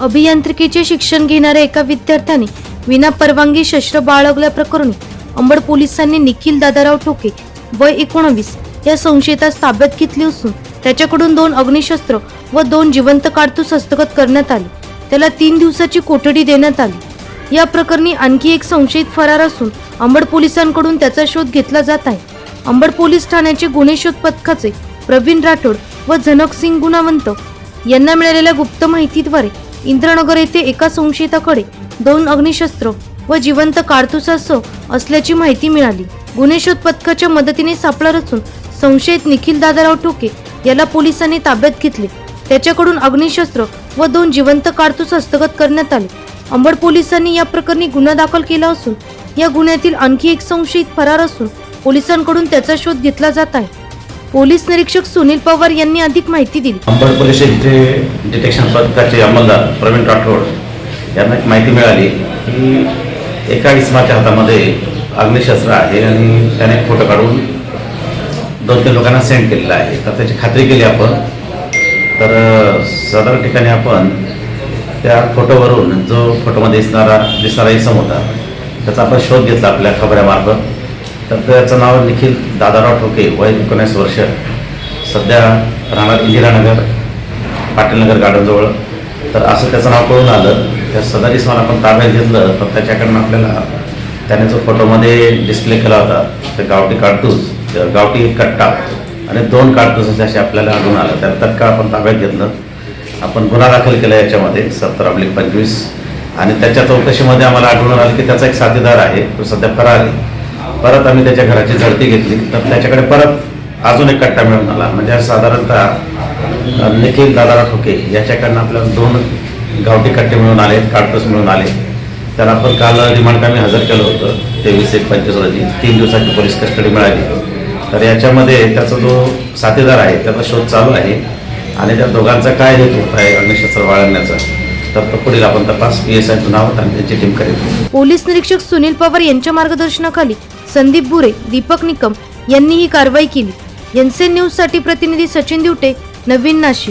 अभियांत्रिकीचे शिक्षण घेणाऱ्या एका विद्यार्थ्याने विना परवानगी शस्त्र बाळगल्याप्रकरणी अंबड पोलिसांनी निखिल दादाराव ठोके वय एकोणवीस या संशयितास ताब्यात घेतली असून त्याच्याकडून दोन अग्निशस्त्र व दोन जिवंत काडतूस हस्तगत करण्यात आले. त्याला तीन दिवसाची कोठडी देण्यात आली. या प्रकरणी आणखी एक संशयित फरार असून अंबड पोलिसांकडून त्याचा शोध घेतला जात आहे. अंबड पोलीस ठाण्याचे गुन्हे शोध पथकाचे प्रवीण राठोड व झनक सिंग गुणावंत यांना मिळालेल्या गुप्त माहितीद्वारे इंद्रनगर येथे एका संशयिताकडे दोन अग्निशस्त्र व जिवंत कारतुसासह असल्याची माहिती मिळाली. गुन्हे शोध पथकाच्या मदतीने सापळा रचून संशयित निखिल दादाराव टोके याला पोलिसांनी ताब्यात घेतले. त्याच्याकडून अग्निशस्त्र व दोन जिवंत कारतूस हस्तगत करण्यात आले. अंबड पोलिसांनी या प्रकरणी गुन्हा दाखल केला असून या गुन्ह्यातील आणखी एक संशयित फरार असून पोलिसांकडून त्याचा शोध घेतला जात आहे. पोलीस निरीक्षक सुनील पवार यांनी अधिक माहिती दिली. अंबड पोलीस डिटेक्शन पथकाचे अंमलदार प्रवीण राठोड यांना एक माहिती मिळाली की एका इसमाच्या हातामध्ये अग्निशस्त्र आहे आणि त्याने फोटो काढून दोन तीन लोकांना सेंड केलेला आहे. तर त्याची खात्री केली आपण. तर अ, सदर ठिकाणी आपण त्या फोटोवरून जो फोटोमध्ये दिसणारा दिसणारा इसम होता त्याचा आपण शोध घेतला आपल्या खबऱ्यामार्फत. तर याचं नाव निखिल दादाराव ठोके वय एकोणीस वर्ष. सध्या राहणार इंदिरानगर पाटीलनगर गार्डनजवळ. तर असं त्याचं नाव कळून आलं. त्या सदर इसमाला आपण ताब्यात घेतलं तर त्याच्याकडनं आपल्याला त्याने जो फोटोमध्ये डिस्प्ले केला होता ते गावठी काडतूस गावठी कट्टा आणि दोन काडतूस असे आपल्याला आढळून आलं. त्या तत्काळ आपण ताब्यात घेतलं. आपण गुन्हा दाखल केला याच्यामध्ये सत्तर अब्लिक पंचवीस. आणि त्याच्या चौकशीमध्ये आम्हाला आढळून आलं की त्याचा एक साथीदार आहे तो सध्या फरार आहे. परत आम्ही त्याच्या घराची झडती घेतली. तर त्याच्याकडे परत अजून एक कट्टा मिळून आला. म्हणजे साधारणतः निखिल दादाराव ठोके याच्याकडनं आपल्याला दोन गावठी कट्टे मिळून आले काडतूस मिळून आले. त्याला आपण काल रिमांड आम्ही हजर केलं होतं. तेवीस एक पंचवीस रोजी. तीन दिवसाची पोलीस कस्टडी मिळाली. तर याच्यामध्ये त्याचा जो साथीदार आहे त्याचा शोध चालू आहे. आणि त्या दोघांचा काय हेतू आहे अग्निशस्त्र बाळगण्याचा तर पुढील आपण तपास आणि त्यांची टीम करेल. पोलीस निरीक्षक सुनील पवार यांच्या मार्गदर्शनाखाली संदीप बुरे दीपक निकम यांनी ही कारवाई केली. एनसीएन न्यूजसाठी प्रतिनिधी सचिन दिवटे नवीन नाशिक.